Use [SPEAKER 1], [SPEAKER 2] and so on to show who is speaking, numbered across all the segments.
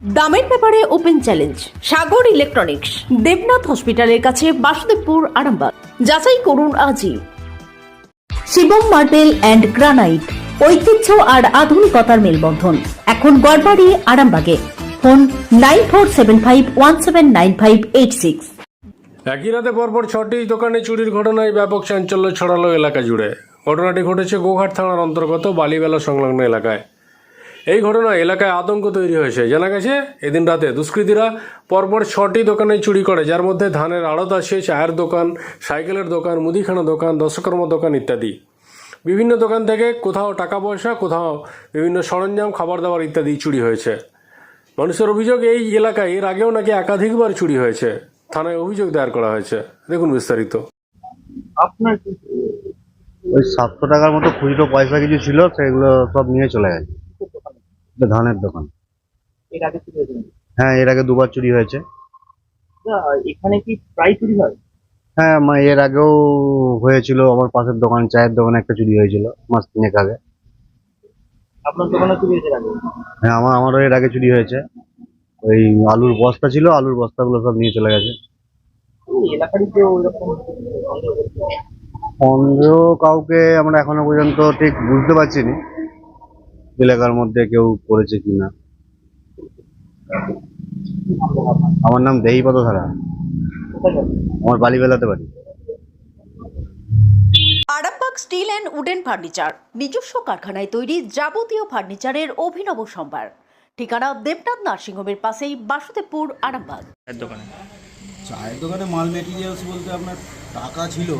[SPEAKER 1] দামের ব্যাপারে open challenge, Sagar electronics, Debnath হসপিটালের কাছে বাসুদেবপুর আরামবাগ। যাচাই করুন আজই। শিবম মার্বেল অ্যান্ড গ্রানাইট, ঐতিহ্য আর আধুনিকতার মেলবন্ধন। এখন গড়বাড়ি, আরামবাগে। Phone nine four seven five, one seven nine five eight six.
[SPEAKER 2] একই রাতে পরপর ছটি দোকানে চুরির ঘটনায় ব্যাপক চাঞ্চল্য ছড়ালো এলাকা জুড়ে। ঘটনাটি ঘটেছে গোঘাট থানার অন্তর্গত বালিবেলা সংলগ্ন এলাকায়। এই ঘটনায় এলাকায় আতঙ্ক তৈরি হয়েছে। জানা গেছে, এদিন রাতে দুষ্কৃতীরা পরপর ছটি দোকানে চুরি করে, যার মধ্যে ধানের আড়ত আছে, চায়ের দোকান, সাইকেলের দোকান, মুদিখানা দোকান, দশকর্ম দোকান ইত্যাদি। বিভিন্ন দোকান থেকে কোথাও টাকা পয়সা কোথাও বিভিন্ন সরঞ্জাম, খাবার দাবার ইত্যাদি চুরি হয়েছে। মানুষের অভিযোগ এই এলাকায় এর আগেও নাকি একাধিকবার চুরি হয়েছে। থানায় অভিযোগ দায়ের করা হয়েছে। দেখুন বিস্তারিত।
[SPEAKER 3] আপনার
[SPEAKER 4] ওই সাতশো টাকার মতো খুচরো পয়সা কিছু ছিল, সেগুলো সব নিয়ে চলে গেছে। এটা ধানের দোকান।
[SPEAKER 3] এর আগে চুরি হয়েছে নাকি?
[SPEAKER 4] হ্যাঁ এর আগে দুবার চুরি হয়েছে।
[SPEAKER 3] এখানে কি প্রায় চুরি হয়?
[SPEAKER 4] হ্যাঁ আমার এর আগেও হয়েছিল। আমার পাশের দোকান চায়ের দোকানে একটা চুরি হয়েছিল মাস তিনেক আগে।
[SPEAKER 3] আপনার দোকানে চুরি হয়েছে এর আগে
[SPEAKER 4] হ্যাঁ আমার আমারও এর আগে চুরি হয়েছে। ওই আলুর বস্তা ছিল আলুর বস্তাগুলো সব নিয়ে চলে গেছে।
[SPEAKER 3] এই এলাকারই কেউ এরকম সন্দেহ করছে।
[SPEAKER 4] সন্দেহ কাউকে আমরা এখনও পর্যন্ত ঠিক বুঝতে পারছি না। এলাকার মধ্যে কেউ করেছে কিনা? আমার নাম দেহিপদ ধারা। আমার বালিবেলাতে বাড়ি।
[SPEAKER 1] Arambagh steel and wooden furniture নিজস্ব কারখানায় তৈরি যাবতীয় ফার্নিচারের অভিনব সম্ভার। ঠিকানা দেবনাথ নার্সিংহোমের পাশেই বাসুদেবপুর আরামবাগ।
[SPEAKER 5] চায়ের দোকানে।
[SPEAKER 6] চায়ের দোকানে মাল মেটেরিয়ালস বলতে আপনার টাকা ছিল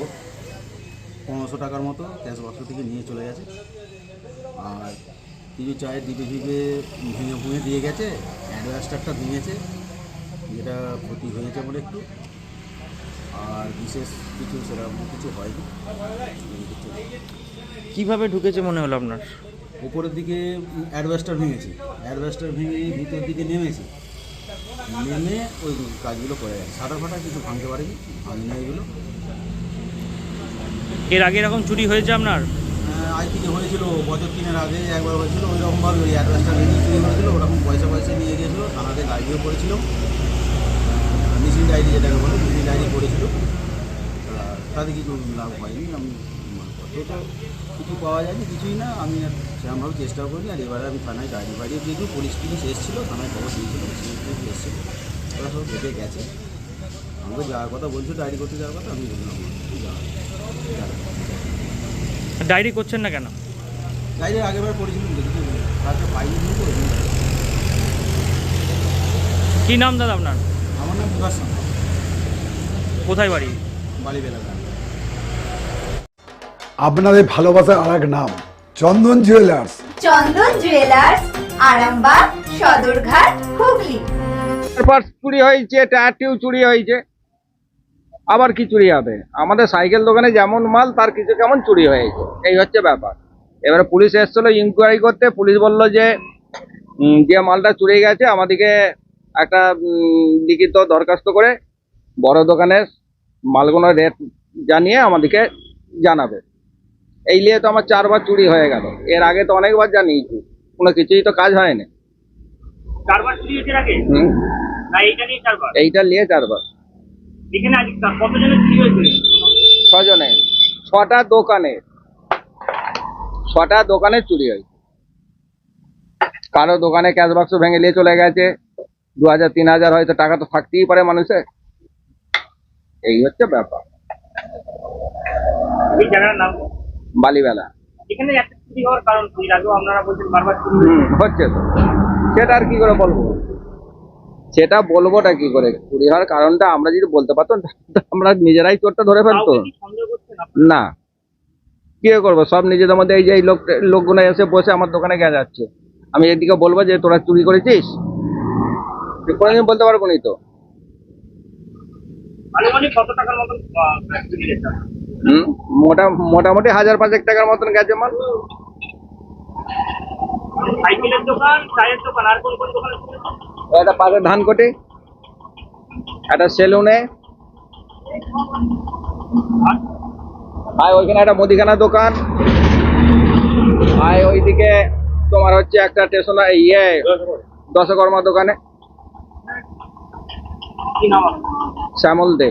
[SPEAKER 6] পনেরোশো টাকার মতো ক্যাশ বক্স থেকে নিয়ে চলে গেছে। আর কিছু চায়ের ডিবে ফিবে ভেঙে ভুঙে দিয়ে গেছে অ্যাডভাস্টারটা ভেঙেছে যেটা ক্ষতি হয়েছে বলে একটু। আর বিশেষ কিছু সেরকম কিছু হয়নি।
[SPEAKER 5] কীভাবে ঢুকেছে মনে হলো আপনার?
[SPEAKER 6] উপরের দিকে অ্যাডভাস্টার ভেঙেছে। অ্যাডভাস্টার ভেঙে ভিতর দিকে নেমেছে। নেমে ওই কাজগুলো করে গেছে। সাটা ফাটা কিছু ভাঙতে পারেনি ভাঙি না এগুলো
[SPEAKER 5] এর আগে এরকম চুরি হয়েছে আপনার?
[SPEAKER 6] আজ হয়েছিল, বছর তিনের আগে একবার হয়েছিল ওই রকমভাবে ওই অ্যাডভান্সটা ভেঙে চুরি হয়েছিল ওরকম পয়সা পয়সা নিয়ে গিয়েছিল থানাতে ডায়েরিও করেছিল মিসিং ডায়েরি যেটাকে বলে মিসিং ডায়েরি করেছিল। তাতে কিছু লাভ হয়নি, আমি কিছু পাওয়া যায়নি, কিছুই না, আমি আর সেরকমভাবে চেষ্টাও করিনি, আর এবারে আমি থানায় ডায়েরি বাড়িও দিয়ে দিই পুলিশ টুলিশ এসেছিল, থানায় খবর দিয়েছিল, পুলিশ এসেছিল, ওরা সব দেখে গেছে। আমাকে যাওয়ার কথা বলছো ডায়েরি করতে যাওয়ার কথা, আমি বললাম যাওয়া
[SPEAKER 5] ডায়েরি করছেন না কেন?
[SPEAKER 6] ডায়েরি আগেবার করেছিলাম দেখেছি তারপরে পাইনি কিন্তু
[SPEAKER 5] কি নাম দাদা আপনার?
[SPEAKER 6] আমার নাম সামন্ত
[SPEAKER 5] কোথায় বাড়ি?
[SPEAKER 6] বেলাগা
[SPEAKER 7] আপনাদের ভালোবাসার আর এক নাম Chandan jewellers
[SPEAKER 8] Chandan jewellers Arambagh Sadarghat Hooghly.
[SPEAKER 9] Purse চুরি হয়েছে টায়ার চুরি হয়েছে। আবার কি চুরি হবে? আমাদের সাইকেল দোকানে যেমন মাল তার কিছু কেমন চুরি হয়েছে? এই হচ্ছে ব্যাপার। এবারে পুলিশ এসেছিল ইনকোয়ারি করতে। পুলিশ বলল যে যে মালটা চুরি গেছে আমাদেরকে একটা লিখিত দরখাস্ত করে বড় দোকানের মালগুলোর রেট জানিয়ে আমাদেরকে জানাবে। এই নিয়ে তো আমার চারবার চুরি হয়ে গেল। এর আগে তো অনেকবার জানিয়েছি। কোনো কিছুই তো কাজ হয়নি।
[SPEAKER 3] চারবার চুরি হয়েছে এর
[SPEAKER 9] হুম,
[SPEAKER 3] না এইটা নিয়ে চারবার?
[SPEAKER 9] এইটা নিয়ে চারবার।
[SPEAKER 3] এখানে আজ কতজনের চুরি হয়েছে?
[SPEAKER 9] ছজনে ছটা দোকানে ছটা দোকানে চুরি হয় কারও দোকানে ক্যাশ বাক্স ভেঙে নিয়ে চলে গেছে। দু হাজার তিন হাজার হয়তো টাকা তো থাকতেই পারে মানুষের। এই হচ্ছে ব্যাপার।
[SPEAKER 3] নাম?
[SPEAKER 9] বালিবেলা। হচ্ছে তো। সেটা আর কি করে বলব? সেটা বলবোটা কি করে? চুরি হওয়ার কারণটা আমরা যদি বলতে পারতাম আমরা নিজেরাই চোরটা ধরে ফেলতো? না। কি করব? সব নিজেদের মধ্যে এই যে লোক লোকগুলো এসে বসে আমার দোকানে গিয়ে যাচ্ছে। আমি এদিকে বলব যে তোরা চুরি করেছিস? কোনোদিন বলতে পারব নি তো।
[SPEAKER 3] গেছে
[SPEAKER 9] মোটামুটি হাজার পাঁচেক টাকার মতন গেছে মাল।
[SPEAKER 3] সাইকেলের দোকান চায়ের দোকান আর কোন কোন দোকানে?
[SPEAKER 9] একটা পাশে ধান কোটে? একটা সেলুনে। আর ওইখানে একটা মুদিখানা দোকান। আর ওইদিকে তোমার হচ্ছে একটা স্টেশন ইয়ে দশকর্মা দোকানে? শ্যামল দে